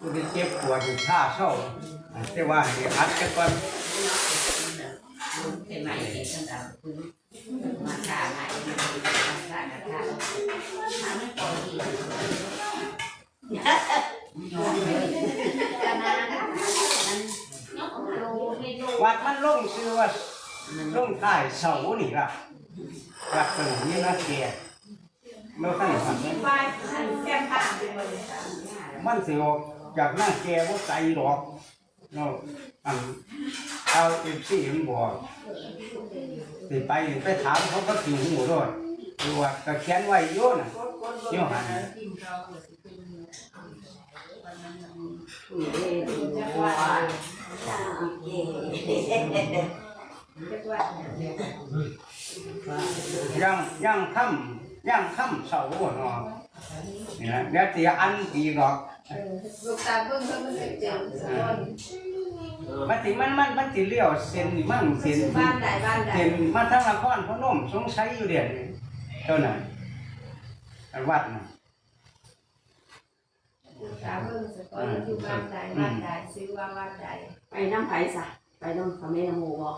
กูได้เจ็บปวดอยู่ท่าเศร้าแต่ว่าให้อัดกันก่อนเป็นไหมเองตั้งแต่พื้นมาขาใหม่มาขาขาขาทำให้ปกติยอมเลยกันนะนั้นยกโลไม่โลวัดมันลงชื่อว่าลงท้ยเสานี่ล่ะวัดเป็นนี่นะแก เมื่อขั้นสันไปแก้มผ่านไปหมดเลยมันสิออกจากหน้าแกว่าใจหรอกเนาะอันเอาเอฟซีมันบอกสิไปไปถามเขาก็สิหูด้วยดูว่าก็เขียนไว้โยน่ะโยหันจังหวะยังยังค่ำ ยังค่ำเสาเนาะนี่นะเดี๋ยวสิอันอีกหรอกลูกตาเบิ่งเพิ่นมันเจ็บสะท้อนมันสิมันมันมันสิเลี้ยวเส้นนี่มั่งเส้นบ้านใดบ้านใดเส้นมาทางนครพนมสงสัยอยู่เด่นเท่านั้นอันวัดน่ะลูกตาเบิ่งสะท้อนอยู่บ้านใดบ้านใดซื้อว่าบ้านใดไปน้ำไผ่ซะไปน้ำพระแม่นโมบอก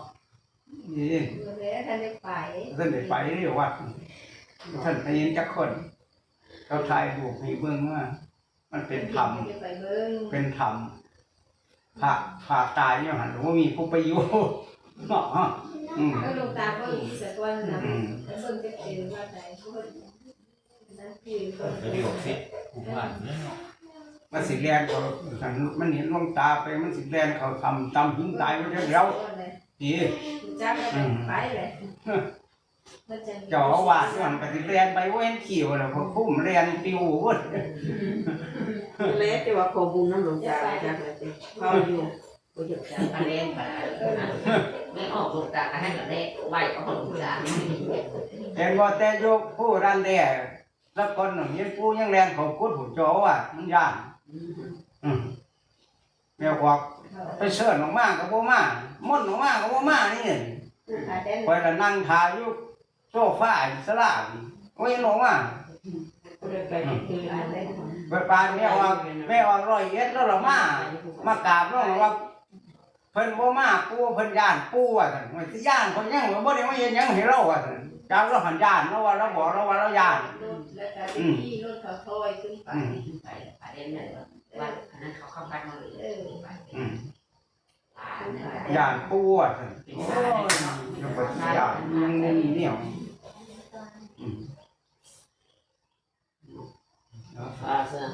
นี่เมื่อแล้วท่านได้ไปท่านได้ไปเรียกวัด ท่านไปเห็นจักคน เขาถ่ายรูปให้เบิ่งว่ามันเป็นธรรมได้ไปเบิ่งเป็นธรรมพระพระตายเนี่ยหันว่ามีผู้ไปอยู่เนาะฮะอืมก็ลูกตาเบิ่งสะท้อนนะอืมแล้วเบิ่งจะเป็นบ้านใดเพิ่นนั่นคือเพิ่นเดี๋ยวฟิตผมว่าเนี่ยเนาะมันสิแลนเขามันเห็นหลวงตาไปมันสิแลนเขาทำตำหิ้งตายไปเดียวดีจักก็ไปเลยมันจะ เจ้าอาวาสมันก็สิแลนไปเว้นขี่วแล้วพอคุ้มแลนปิวเว้ยเล็กแต่ว่าขอบุญน้ำหลวงตาจ้ะเลยเขาอยู่ก็อยู่จ้ะมาเล่นมาไม่ออกลูกตาให้กับเด็กไหวออกลูกตาเห็นว่าแต่โยกผู้รันแด่แล้วคนหนึ่งเห็นผู้ยังแลนเขากุดหูเจ้าอาว่าสมันย่านอืมแม่บอกไปเชิญออกมากับบ่มาม่อนออกมากับบ่มานี่ขาแดงคอยละนั่งทาอยู่ โซฟาอยู่สลาโอ้ยลงมาก็เลยไปคืออะไรไปปานแม่ว่าแม่ว่าร้อยเอ็ดแล้วเรามามากราบแล้วว่าเพิ่นบ่มาปู่เพิ่นย่านปู่ว่าซั่นว่าสิย่านเพิ่นยังบ่ได้มาเฮ็ดหยังให้เราว่าซั่นจักเราหันย่านเราว่าเราบอกเราว่าเราย่านรถแล้วก็ที่รถเขาถอยขึ้นไปอืมไปไปเล่นเลยว่าอันนั้นเขาเข้าพันมาเลยอืมอ่าเนี่ยย่านปู่ว่าซั่นเป็นโอ้สายยยังบ่สิย่านยังบ่มีเหนีย วอืมอาซะ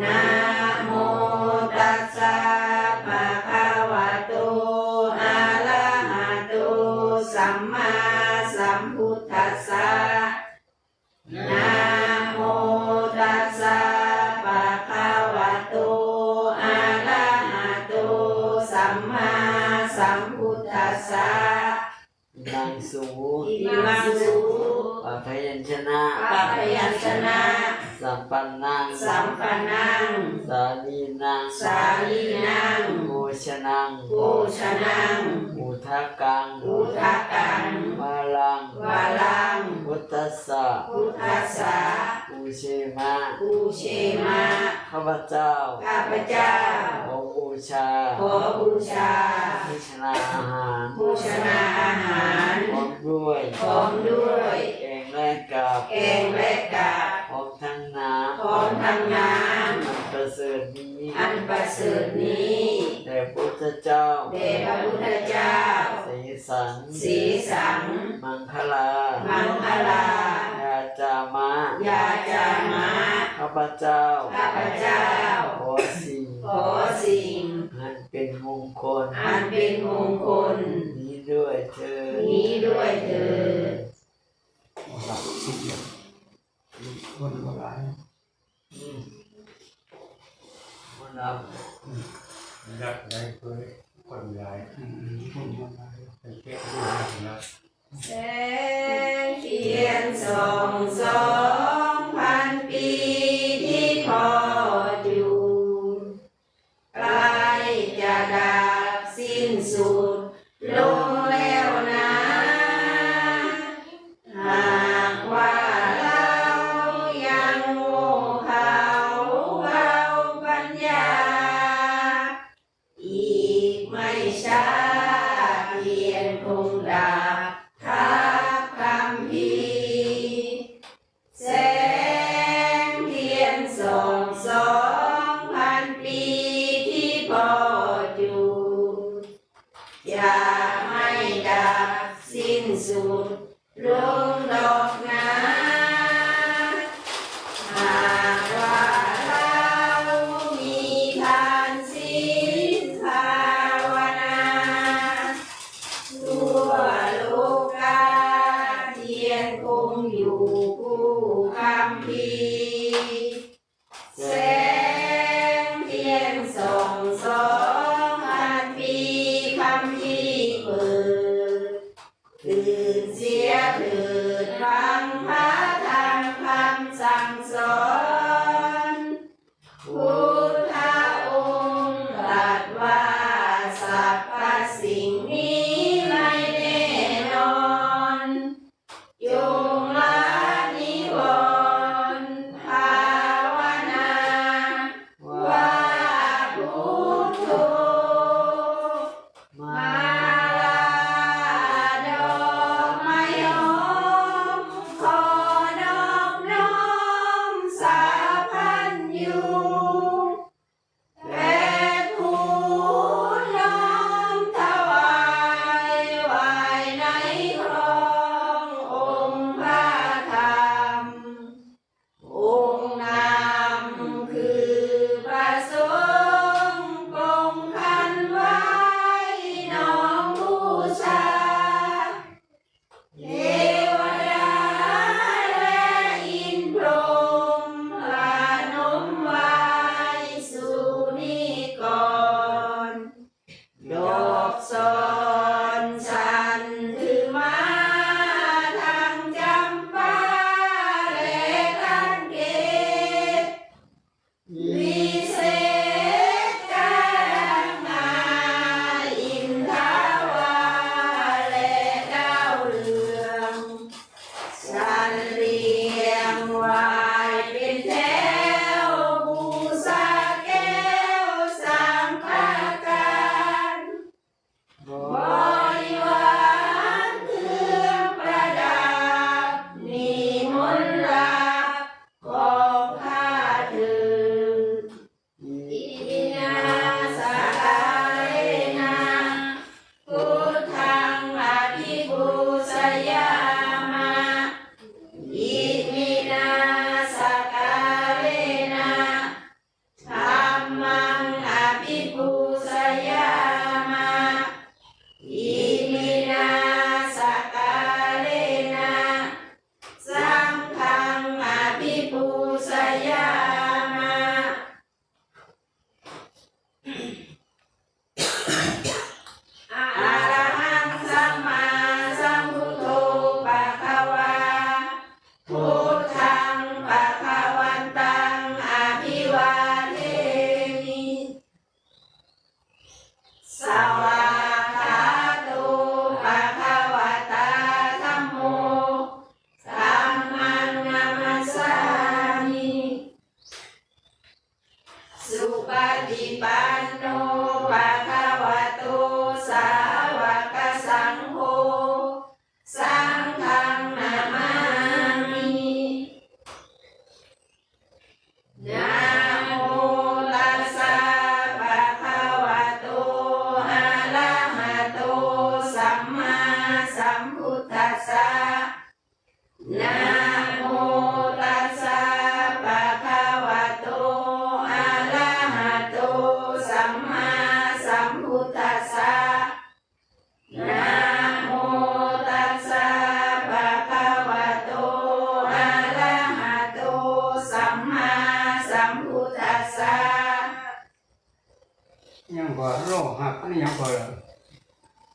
น นังสูอิมังสุปัพยัญชนะปัพยัญชนะสัมปันนังสัมปนังสาลีนังสาลีนังโภชนังโภชนังอุทากังอุทากังมาลังวาลังพุทธัสสะพุทธัสสะปูเชมะปูเชมาข้าพเจ้าข้าพเจ้าขอบู ชา ขอบูชาพิชนาอาหารบูชนาอาหารพร้อมด้วยพร้อมด้วย แกงและกับแกงและกาบพร้อมทั้งน้ำพร้อมทั้งน้มันประเสริฐนี้ำอันประเสริฐนี้แด่พุทธเจ้าแด่พระพุทธเจ้า สีสันสีสัง มังคลา มังคลายาจามะยาจามะข้าพเจ้าข้าพเจ้า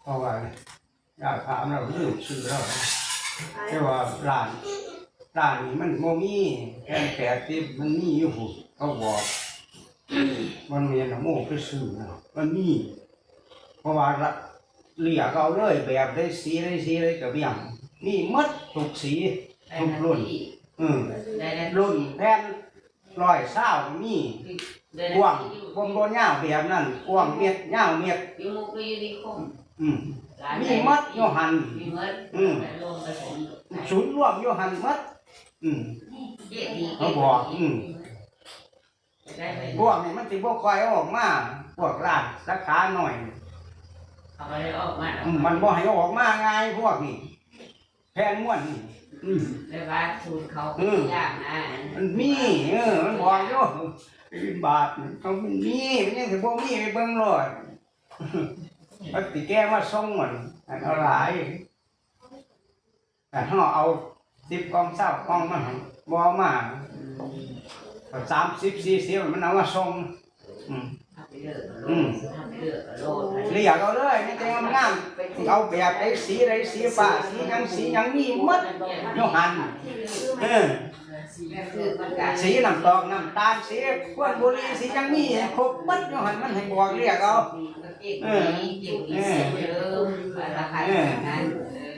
เพราะว่าอยากถามเราลืมชื่อเราแต่ว่าร้านร้านนี้มันโมมีแค่แปดที่มันมีอยู่หุ่นเขาบอกมันมีนะโมไปซื้อนะมันมีเพราะว่าละเลียกเอาเลยแบบได้สีได้สีได้กระเบียงนี่หมัดทุกสีได้นาทีอืมได้นาทีรุ่นแผ่นร้อยเศร้ามีได้กว้างนาทีกว้างบ่ยาวแบบนั้นกว้างเม็ดยาวเม็ด อยู่มุกก็อยู่ในคงอืมมีหมัดโยหัน มีมัดอืมลงผสมศูนย์รวมโยหันหมัด อืม เจ๊ดีเขาบอกอืม ได้ไปพวกนี้มันสิบ่ค่อยเอาออกมาพวกร้านสาขาหน่อย เอาไปออกมาอืมมันบ่ให้เอาออกมาง่ายพวกนี้แผ่นม้วนนี่อืมได้ว่าสูตรเขาอืมย่างนะมันมีเออมันบอกอยู่บาทเขามันมีมันยังสิบ่มีไปเบิ่งรอด มันสิแก้มาส่งมันอันเอาหลายแต่ถ้าเอาสิบกองเศร้ากองมาให้บ่เอามาสามสิบสี่สิบมันเอามาส่งอืมทำไปเรื่อยโลอืมดทำไปเรื่อยโลดเรียกเอาเลยนี่แต่งามๆเอาแบบไอ้สีไรสีฟ้าสีหยังสีหยังมีหมดโยหันเออคือมันการสีน้ำตอกน้ำตาลสีกวนบุหรีสีหยังมีครบหมดโยหันมันให้บอกเรียกเอาเออเก็บดีเสียเดิมราคาแบบนั้น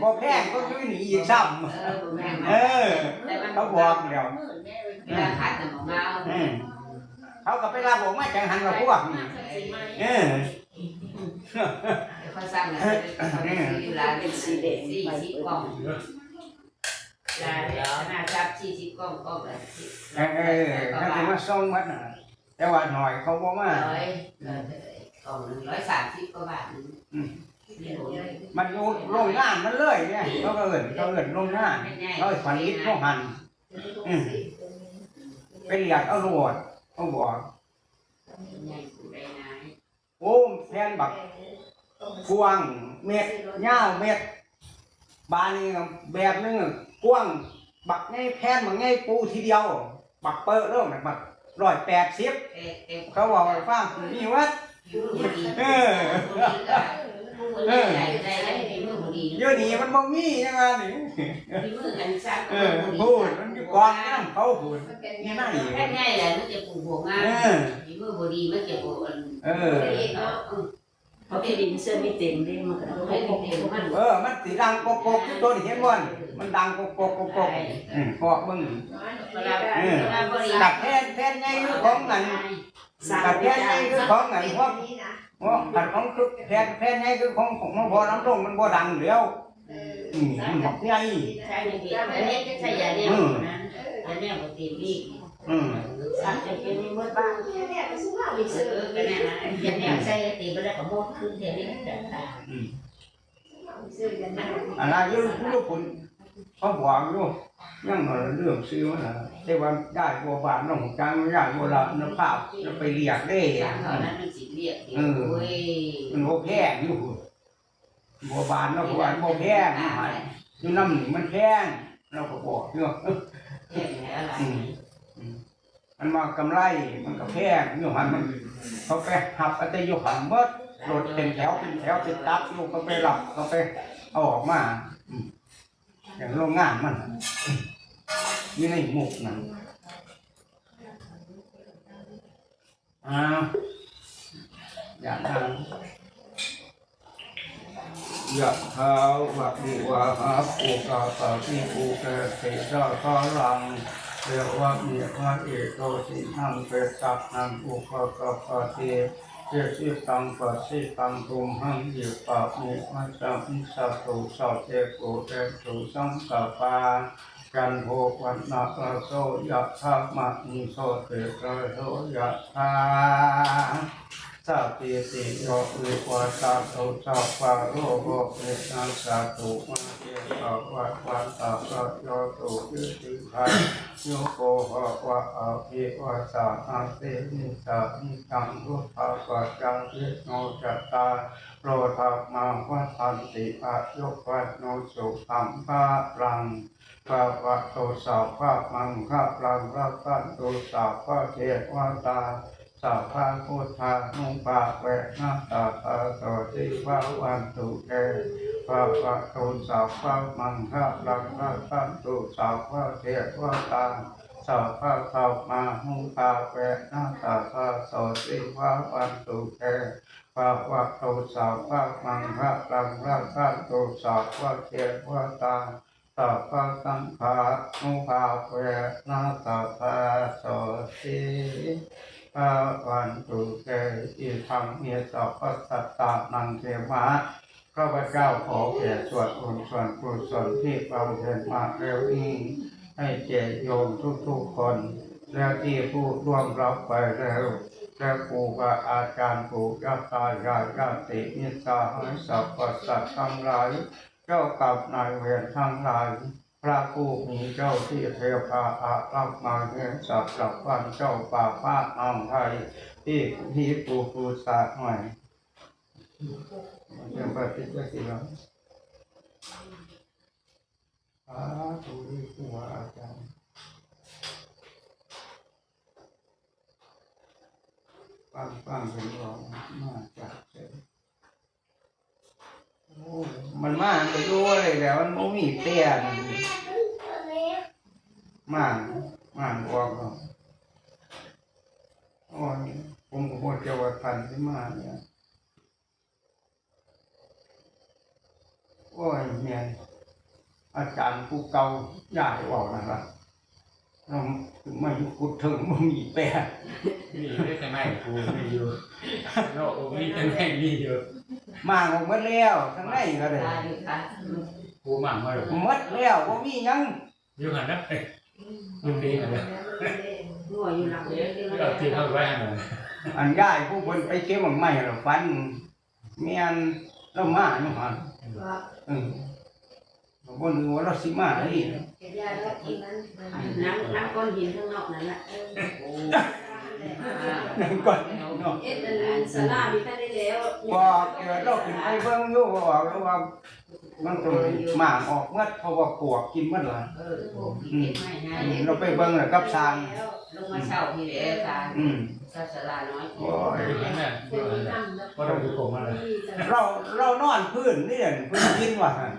บ่แพงก็คือหนีอีกซ้เออแม่ำเออเขาบอกแล้วเวลาขาแต่ของเราเขาก็ไปรับอกมาจังหันกับพวกเออเขาสร้างแล้วเขาซื้อร้านเป็นสีเด็ดสี่สิบกล่องร้านขนาดจับสี่สิบกล่องกล่องละสิบเออเออเขาจะมาส่งมัดน่ะแต่ว่าหน่อยเขาบอกว่า ล่องหนึ่งร้อยสามสิบกว่าบาทนึงมันอยู่โรงงานมันเลยเนี่ยเขาก็เอินเขาเอินโรงงานเขาผลิตเขาหันอืมไปเรียกเอาโรดเขาบอกโอ้แทนบักกว้างเม็ดยาวเม็ดบานนี่แบบนึงกว้างบักไงแพนบักไงปูทีเดียว บักเปิดเริ่มบักร้อยแปดสิบเขาบอกให้ฟังมีวัด เดี๋ยวนี้มันบ่มียังไงนี่เออพูดมันอยู่กองน้ำเขาพูดนี่น่าอีกแค่ง่ายแหละมันจะปลูกหัวงาเอมอมีมือบดีมันจะปลูกอันเออเพราะที่ดินเสื้อไม่เต็มดิมันก็ไม่ปลูกเองมันเออ มันสีดังกกกๆที่ตัวนี่เห็นบ่นมันดังกกกกกกๆอืมเพราะมึงเวลาเวลาบริกับแพนแพนไงคือของเงิน สามแพไม่นไงได้คือของเงินพวกพวกกับของคือแพนแพนไงคือของของมันพอน้ำตรงมันบ่ดังแล้วอืมมันบอกไงใช่ไหมพี่อันนี้จะใช้ยาเนี่ยนะยาเนี่ยปกติพี่อืมสักจะเป็นมืดบ้างเออก็แน่นะยาเนี่ยใช้ตีไปแล้วก็มดขึ้นเดี๋ยวนี้แต่อะไรอยุ่ยุ่ปุ่น เขาบอกอยู่ยังหน่อยเรื่องซื้อมันน่ะแต่ว่าได้บัวบานน้องจังได้บัวละน้ำข้าวจะไปเรียกได้สามเท่านั้นมันสิเรียกโอ้ยมันบ่แพงอยู่บัวบานเนาะบัวบานบ่แพงอยู่น้ำนี่มันแพงเราก็บอกอยู่เรียกอะไรมันมากำไรมันก็แพงอยู่หันมันเขาไปหับอะไรอยู่หันเบิดรถเป็นแถวเป็นแถวเป็นตับอยู่เขาไปหลับเขาไปเอาออกมา อย่างโรงงานมันน่ะอยู่ในหมุกนั่นอ้าอย่างนั้นยะถาวะดิวะหาปูกาปะทิปูเกเตชะคารังเรียกว่ามีพระเอกโตสินังเปตักนังอุปกปะเท เจติตังปัสสิตังภูมิหังยิปะมิมัจจัมสัตตุสัพเทโกเตตุสังกปากันโหวันนาโสยะธามะนิโสเตระโสยะธา สัพพิติโยวิวัตาตุสัพพะโรโกเอนัสสะตุมาเกตภวัตวันตะระโยตุยิติภาโยโกภะวะอะภิวะสาอาเตมิสามิตังรุภะวะจังวิโนจัตตาโปรธามาวัฏันติอายุวัโนสุขังภาลังภะวะโตสาวภามังคะลังรัตันตุสาวภะเทวตา สาวภาพุทธานุปาเวนะตาตาโตติภาวันตุเตพระปะโตสาวพระมังคะลังพระตันตุสาวพระเทวตาสาวพระสาวมาหุตาเวนะตาสาโสติพระวันตุเตพะวะโตสาวะมังคะลังราคันโตสาวะเทวตาสัพพะสังฆานุภาเวนะสัพพะโสติ ภาวันตุเตอิทังเมสัพพะสัตตานังเทมะข้าพเจ้าขอแผ่ส่วนบุญส่วนกุศลที่บำเพ็ญมาเร็วนี้ให้แก่โยมทุกๆคน และที่ผู้ร่วมรับไปแล้วและครูบาอาจารย์ปู่ย่าตายายญาติมิตรสหายสรรพสัตว์ทั้งหลายเจ้ากรรมนายเวรทั้งหลาย พระผู้มีเจ้าที่เทวาอารักมาเงินสับหลับวันเจ้าป่าป้านองไทยที่ที่ปูปูสาหน่อยเรื่องปฏิจจสิลสาธุครูบาอาจารย์ฟังฟังเป็นรองมาจากเจโอ้ มันมาไปดูเลยแล้วมันไม่มีเตี้ยนมามาออกแล้วโอ้ยผมก็บ่จะว่าทันที่มาเนี่ยโอ้ยเนี่ยอาจารย์ผู้เก่าย้ายออกนะครับเราไม่พูดถึงมันมีแปดมีได้แต่ไม่กูไมีอยู่โลกมีแต่ไม่มีอยู่ มาออกหมดแล้วทั้งในก็เลยได้ค่ะกูมั่งมาหรอกหมดแล้วบ่มีหยังอยู่หันนับอยู่ดีนะเนี่ยหัวอยู่หลังเด็กเอาที่เข้าไว้หน่อยอันยายผู้คนไปเก็บของใหม่แล้วฟันเมียนเรามาอยู่หั่นเออบ่นึกว่าเราสิมาอีกยาแล้วกินนั้นน้ำน้ำก้อนหินข้างนอกนั่นแหละ นั่นก่อนเนาะเอ็ดอันสลามีแค่ได้แล้วบอกเดี๋ยวเราขึ้นไปเบิ่งอยู่บอกแล้วว่ามันต้องหมากออกหมดเพราะว่าปวกกินหมดล่ะเออพวกกินไม่ง่ายอืมเราไปเบิ่งแล้วกับซางลงมาเช่าที่เหลือค่ะอืมซาสลาน้อยโอ้ยอยู่นั่นแหละอยู่นั่นแหละก็ต้องอยู่ผมมาเลยเราเรานอนพื้นนี่เพิ่นกินว่าหั่น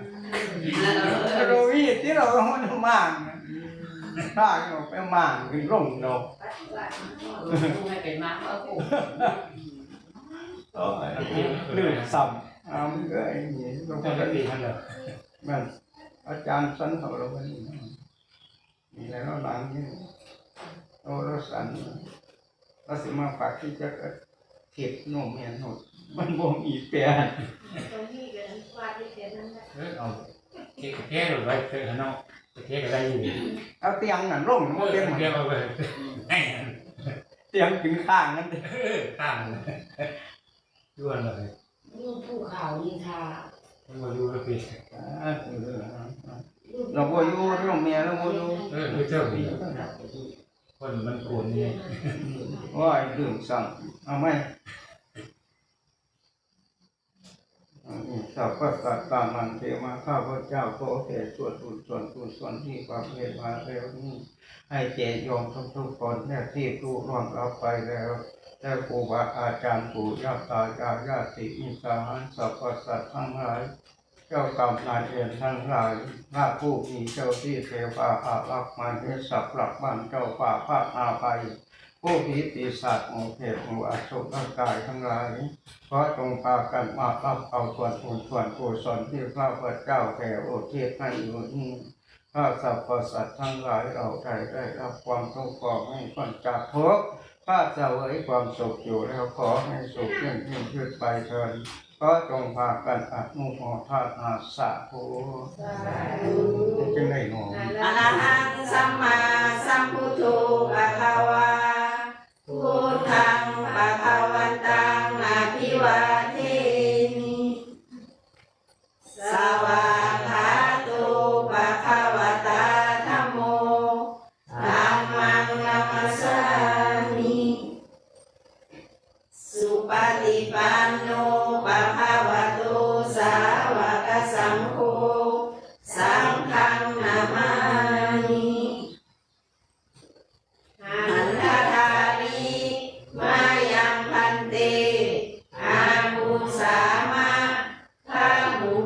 แล้วเราวีที่เรามันมาก ถ้าเราไปมากคือร่งดอกไม่เป็นมากเอาปูโอ้ยลื่นซ้ำเอามันก็ไอ้นี่เราต้องก็ได้ได้ดีท่านเลยมันอาจารย์สันเขาเราวันนี้มีอะไรเราหลังนี่เราเราสันเราสิมาฝากที่จะเทียบโนมเมียนหนดมันบ่มีแปรตรงนี้กันฟาดที่เสียนั่นแหละเออเอาเทเทหรือไว้เทข้างนอก เทก็ได้อยู่เอาเตียงนั่นร่งเอมันอเป็นเทเอาไปให้เตียงถึงข้างนั่นเด้อเออตั้งด้วนเลยลูกภูเขานี่ค่ะต้องมาดูแล้วพี่อ่าเราบ่อยู่เราเมียเราบ่อยู่เออคือเจ้าพี่คนมันโกนนี่ว่าไอ้เรื่องสั่งเอาไหม อันนี้สัพพะสัตตานันเทมาข้าพเจ้าขอแผ่ส่วนบุญส่วนกุศลที่ความเพียรมาแล้วนี้ให้แก่โยมทุกๆคนและที่ผู้ร่วงรับไปแล้วและครูบาอาจารย์ปู่ย่าตายายญาติมิตรหายสรรพสัตทั้งหลายเจ้ากรรมนายเวรทั้งหลายพระผู้มีเจ้าที่เทวาอารักษ์มาเนสับหลักบ้านเจ้าป่าพระอาภั ยผู้ผีปีศาจหมู่เพศหมู่อสุรกายทั้งหลาย เพราะจงพากันมารับเอาส่วนบุญส่วนกุศลที่พระพุทธเจ้าแผ่อุทิศให้อยู่นี้ถ้าสรรพสัตว์ทั้งหลายเราได้ได้รับความทุกข์ก็ให้พ้นจากทุกข์ถ้าเสวยความสุขอยู่แล้วขอให้สุขยิ่งยิ่งขึ้นไปเถิดเพราะจงพากันอนุโมทนาสาธุจึงได้หน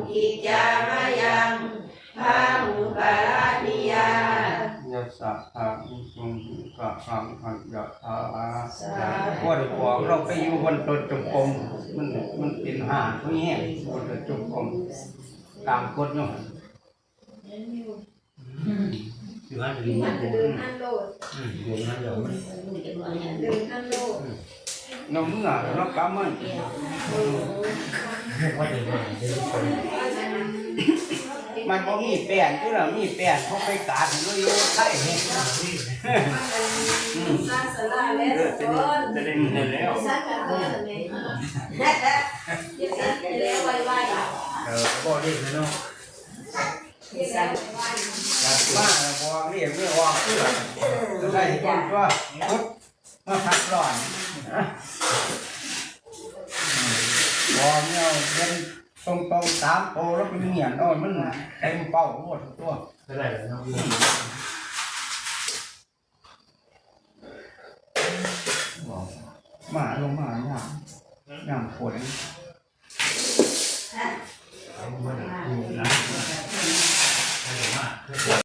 หุกิจามายังพาหุกาลานิยายัสสะภะมิสุงกะหังหันยะทาสาธุว่าได้บอกเราไปอยู่บนต้นจงกรมสมันมันเป็นห่าเขาแย่คนจะจบของตามกฎเนาะอยู่บ้านดีมันจะเดินอันโลดอืมอยู่บ้านเดี๋ยวมันเดินอันโลด เราเมื่อเรากำมันว่าจะมาเดี๋ยวคนมันบ่มีแป้นที่เรามีแป้นเขาไปกาดเลยอยู่ใช่ไหมสร้าสลาแล้วทุกคนจะได้เงินแล้วสร้างกันเลยเนี่ยเดี๋ยวสร้างกันแล้วไวๆอะเอเรียกเนาะเดี๋ยวสร้างไมาแล้วบอกเรียกเรียกว่าคือได้คนก็พุด มาพักร้อนบอเนี่ยเป็นตรงโตสามโตแล้วเป็นเหียนโอยมันเต็มเป้าหมดทุกตัวเท่าไหล้วมาลงมาอย่างอย่างฝน